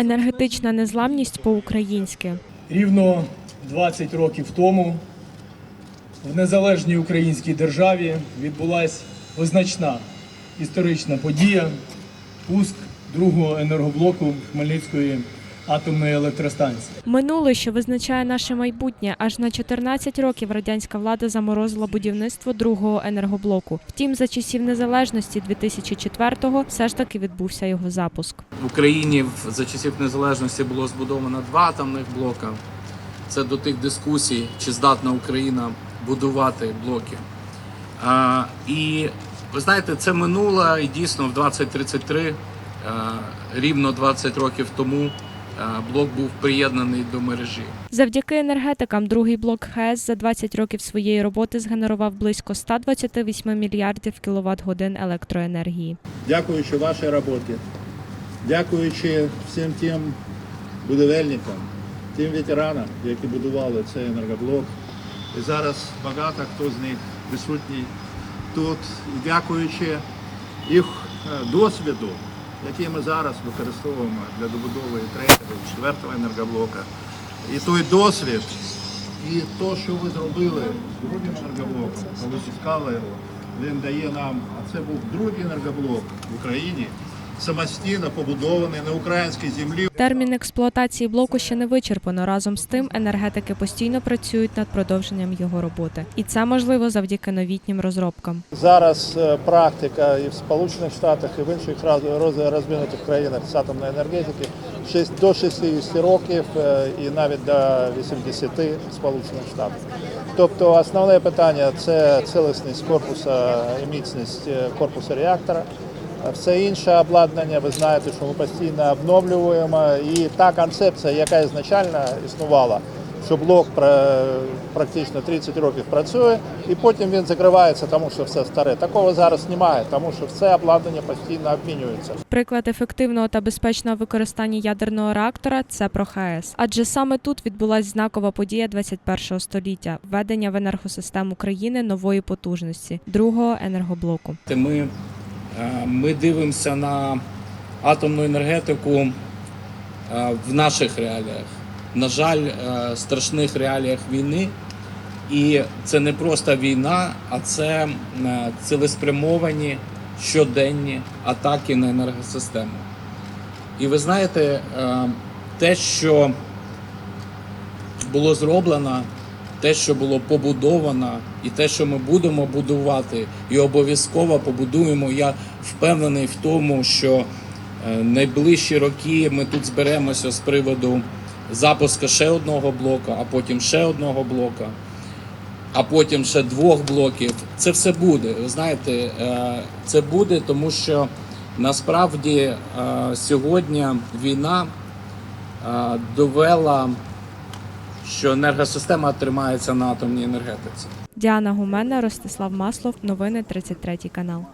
Енергетична незламність по-українськи. Рівно 20 років тому в незалежній українській державі відбулася визначна історична подія пуск другого енергоблоку Хмельницької атомної електростанції. Минуле, що визначає наше майбутнє, аж на 14 років радянська влада заморозила будівництво другого енергоблоку. Втім, за часів незалежності 2004-го все ж таки відбувся його запуск. В Україні за часів незалежності було збудовано два атомних блока. Це до тих дискусій, чи здатна Україна будувати блоки. А, і ви знаєте, це минуло і дійсно в 2033, а, рівно 20 років тому, блок був приєднаний до мережі. Завдяки енергетикам, другий блок ХЕС за 20 років своєї роботи згенерував близько 128 мільярдів кіловат годин електроенергії. дякуючи вашій роботі, дякуючи всім тим будівельникам, тим ветеранам, які будували цей енергоблок. І зараз багато хто з них присутній тут. І дякуючи їх е, досвіду, який ми зараз використовуємо для добудови третього, четвертого енергоблока. І той досвід, і те, що ви зробили з другим енергоблоком, коли зіскали його, він дає нам, а це був другий енергоблок в Україні, самостійно побудований на українській землі. Термін експлуатації блоку ще не вичерпано. Разом з тим, енергетики постійно працюють над продовженням його роботи, і це можливо завдяки новітнім розробкам. Зараз е, практика і в Сполучених Штатах, і в інших раз- роз- розвинутих країнах з атомної енергетики шість- до 60 років е, і навіть до 80 в Сполучених Штатах. Тобто основне питання це цілісність корпуса і міцність е, корпусу реактора. А Все інше обладнання, ви знаєте, що ми постійно обновлюємо. І та концепція, яка ізначально існувала, що блок практично 30 років працює, і потім він закривається, тому що все старе. Такого зараз немає, тому що все обладнання постійно обмінюється. Приклад ефективного та безпечного використання ядерного реактора це про ХАЕС. Адже саме тут відбулася знакова подія 21 століття введення в енергосистему країни нової потужності другого енергоблоку. Ми, е, ми дивимося на атомну енергетику е, в наших реаліях. На жаль, е, страшних реаліях війни. І це не просто війна, а це е, цілеспрямовані щоденні атаки на енергосистему. І ви знаєте, е, те, що було зроблено, те, що було побудовано, і те, що ми будемо будувати, і обов'язково побудуємо. Я впевнений в тому, що е, найближчі роки ми тут зберемося з приводу запуску ще одного блока, а потім ще одного блока, а потім ще двох блоків. Це все буде. Ви знаєте, е, це буде, тому що насправді е, сьогодні війна довела що енергосистема тримається на атомній енергетиці. Діана Гумена, Ростислав Маслов. Новини 33 канал.